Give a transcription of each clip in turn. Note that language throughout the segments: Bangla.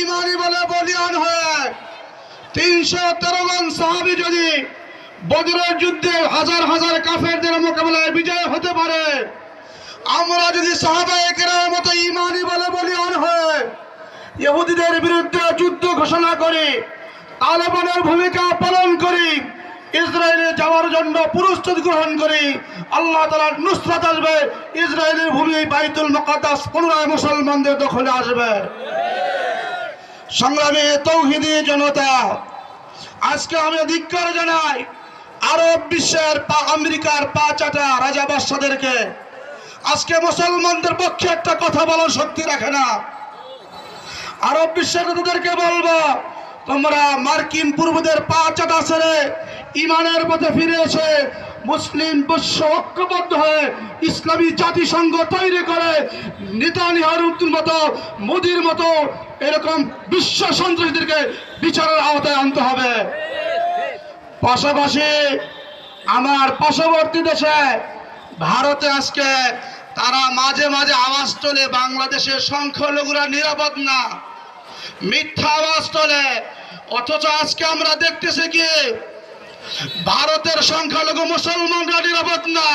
ইমানি বলে বলিয়ান হয়ে তিনশো তেরো জন সাহাবি যদি বদরের যুদ্ধে হাজার হাজার কাফেরদের মোকাবেলায় বিজয় হতে পারে, আমরা যদি সাহাবাহিকের মতো ইমানি বলে বলিয়ান হয়ে ইহুদিদের বিরুদ্ধে যুদ্ধ ঘোষণা করি, তালেবানের ভূমিকা পালন করি, ইসরায়েলে যাওয়ার জন্য প্রস্তুত গ্রহণ করি, আল্লাহ তালার নুসরাত আসবে, ইসরায়েলের ভূমি বাইতুল মকাদ্দাস পুনরায় মুসলমানদের দখলে আসবে। সংগ্রামী তৌহিদি জনতা, আজকে আমি অধিকার জানাই আরব বিশ্বের পা, আমেরিকার পা চাটা রাজা বাদশাদেরকে আজকে মুসলমানদের পক্ষে একটা কথা বলার শক্তি রাখে না। আরব বিশ্বের নেতাদেরকে বলব, তোমরা মার্কিন পূর্বদের পা চাটা ছেড়ে ইমানের পথে ফিরে এসে মুসলিম বিশ্ব ঐক্যবদ্ধ হয়ে ইসলামী জাতিসংঘ তৈরি করে নেতানিয়ার মতো, মোদির মতো এরকম বিশ্ব সন্ত্রাসীদেরকে বিচারের আওতায় আনতে হবে। পাশাপাশি আমার পার্শ্ববর্তী দেশে ভারতে আজকে তারা মাঝে মাঝে আওয়াজ তোলে, বাংলাদেশের সংখ্যালঘুরা নিরাপদ না। মিথ্যা আওয়াজ তোলে। অথচ আজকে আমরা দেখতেছি কি ভারতের সংখ্যালঘু মুসলমানরা নিরাপদ না।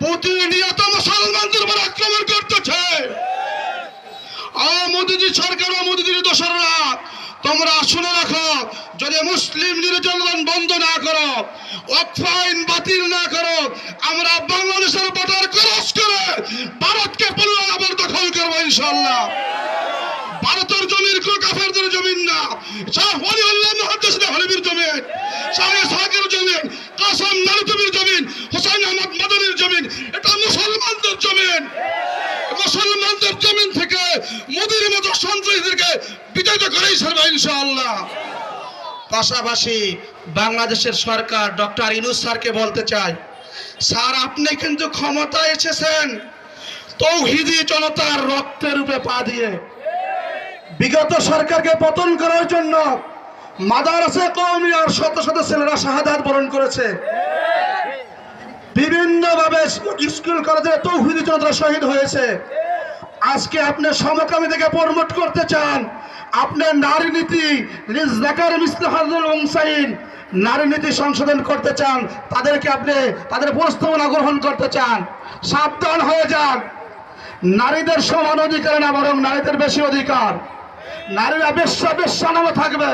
প্রতিনিয়ত মুসলমানদের উপর আক্রমণ করতেছে। মোদীজি সরকার ও মোদীজির দোসররা, তোমরা শুনে রাখো, যদি মুসলিম নির্যাতন বন্ধ না করো অফাইন বাতিল না করো, আমরা বাংলাদেশের বর্ডার ক্রস মুসলমানদের জমিন থেকে মোদির মতো সন্ত্রাসীদেরকে করেই ইনশাআল্লাহ। পাশাপাশি বাংলাদেশের সরকার ডক্টর ইনুস স্যারকে বলতে চাই, স্যার, আপনি কিন্তু ক্ষমতায় এসেছেন। তৌহিদি জনতার রক্তের রূপে পা দিয়ে। বিগত সরকারকে পতন করার জন্য মাদারসে কওমি আর শত শত ছেলেরা শাহাদাত বরণ করেছে। বিভিন্নভাবে স্কুল কলেজে তৌহিদি জনতা শহীদ হয়েছে। আজকে আপনি সমকামী থেকে প্রমোট করতে চান, আপনার নারী নীতি নারী নীতি সংশোধন করতে চান, তাদেরকে আপনি, তাদের প্রস্তাবনা গ্রহণ করতে চান, সাবধান হয়ে যান। নারীদের সমান অধিকার না, বরং নারীদের বেশি অধিকার। নারীরা বেশ্যা বেশ্যা নামে থাকবে।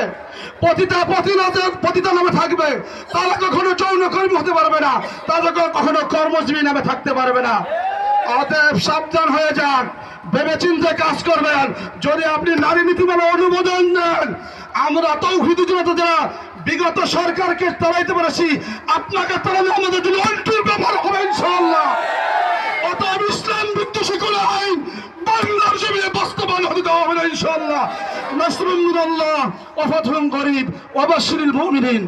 পতিতা পতিতা পতিতা নামে থাকবে। তারা কখনো যৌনকর্মী হতে পারবে না। তারা কখনো কর্মজীবী নামে থাকতে পারবে না। অতএব সাবধান হয়ে যান। ভেবে চিন্তে কাজ করবেন। যদি আপনি নারী নীতিমালা অনুমোদন দেন আমরা তৌহিদি জনতা যারা বিগত সরকারকে তাড়াইতে পেরেছি। আপনাকে তাড়ালে আমাদের জন্য ইনশাআল্লাহ। নাসরুল্লাহ ওয়া গরিব করিব ওয়া মুমিনিন।